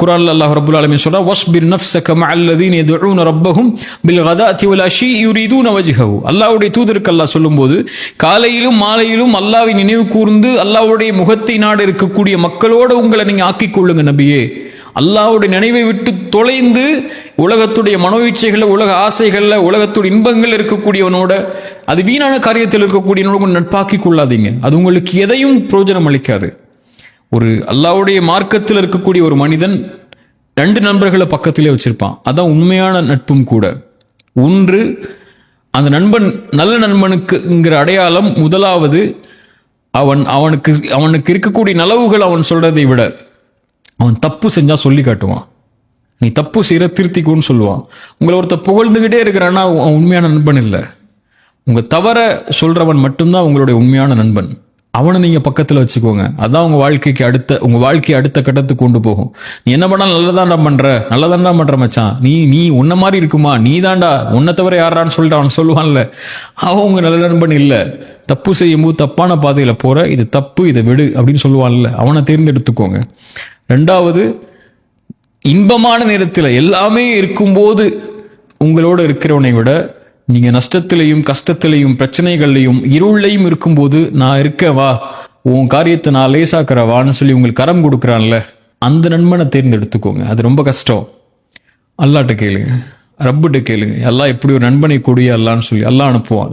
குரான் அல்லாஹ் ரபுல் ஆலமின் சொல்றா வஸ்பிர் நஃப்ஸக மஅல்லதீன யதுஊன ரப்பஹும் பில் கதாத்தி வல் அஷி யுரிதூன வஜ்ஹஹு. அல்லாஹ்வுடைய தூதருக்கு அல்லாஹ் சொல்லும்போது காலையிலும் மாலையிலும் அல்லாஹ்வை நினைவு கூர்ந்து அல்லாஹ்வுடைய முகத்தை நாடு இருக்கக்கூடிய மக்களோட உங்களை நீங்க ஆக்கிக் கொள்ளுங்க நபியே. அல்லாஹ்வுடைய நினைவை விட்டு தொலைந்து உலகத்துடைய மனோவீச்சைகளில் உலக ஆசைகளில் உலகத்துடைய இன்பங்கள் இருக்கக்கூடியவனோட அது வீணான காரியத்தில் இருக்கக்கூடியவனோட நட்பாக்கி கொள்ளாதீங்க. அது உங்களுக்கு எதையும் பிரயோஜனம் அளிக்காது. ஒரு அல்லாவுடைய மார்க்கத்தில் இருக்கக்கூடிய ஒரு மனிதன் ரெண்டு நண்பர்களை பக்கத்திலே வச்சிருப்பான். அதான் உண்மையான நட்பும் கூட. ஒன்று அந்த நண்பன் நல்ல நண்பனுக்குங்கிற அடையாளம் முதலாவது அவன் அவனுக்கு அவனுக்கு இருக்கக்கூடிய நலவுகள் அவன் சொல்றதை விட அவன் தப்பு செஞ்சா சொல்லி காட்டுவான். நீ தப்பு செய்கிற திருத்திக்கோன்னு சொல்லுவான். உங்களை ஒருத்தர் புகழ்ந்துகிட்டே இருக்கிறான்னா உண்மையான நண்பன் இல்லை. உங்க தவற சொல்றவன் மட்டும்தான் உங்களுடைய உண்மையான நண்பன். அவனை நீங்கள் பக்கத்தில் வச்சுக்கோங்க. அதான் உங்கள் வாழ்க்கைக்கு அடுத்த உங்கள் வாழ்க்கையை அடுத்த கட்டத்துக்கு கொண்டு போகும். நீ என்ன பண்ணால் நல்லதாண்டா பண்ணுற நல்லதாண்டா பண்ணுற மச்சான். நீ நீ உன்ன மாதிரி இருக்குமா? நீ தாண்டா உன்னை தவிர யாரான்னு சொல்லிட்டு அவன் சொல்லுவான்ல. அவன் உங்கள் நல்ல நண்பன் இல்லை. தப்பு செய்யும் போது தப்பான பாதையில் போகிற இது தப்பு இதை விடு அப்படின்னு சொல்லுவான்ல. அவனை தேர்ந்தெடுத்துக்கோங்க. ரெண்டாவது இன்பமான நேரத்தில் எல்லாமே இருக்கும்போது உங்களோட இருக்கிறவனை விட நீங்க நஷ்டத்திலையும் கஷ்டத்திலையும் பிரச்சனைகள்லையும் இருளையும் இருக்கும்போது நான் இருக்க வா. உன் காரியத்தை நான் லேசாக்குற வான்னு சொல்லி உங்களுக்கு கரம் கொடுக்குறான்ல அந்த நண்பனை தேர்ந்தெடுத்துக்கோங்க. அது ரொம்ப கஷ்டம். அல்லாட்ட கேளுங்க. ரப்புட்ட கேளுங்க. எல்லாம் எப்படி ஒரு நண்பனை கொடியா அல்லான்னு சொல்லி எல்லாம் அனுப்புவான்.